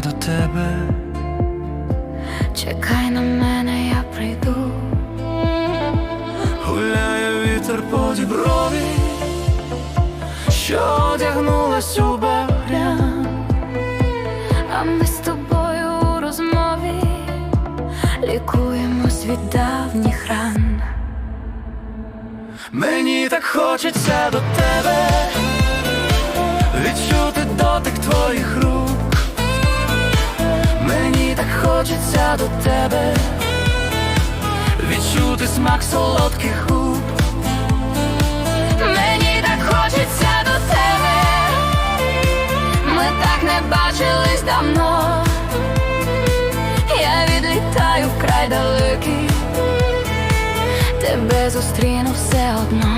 до тебе. Чекай на мене, я прийду. Гуляє вітер по діброві, що одягнулась у багрян. А ми з тобою у розмові лікуємось від давніх ран. Мені так хочеться до тебе, до тебе, відчути смак солодких губ. Мені так хочеться до тебе. Ми так не бачились давно. Я відлітаю вкрай далекий. Тебе зустріну все одно.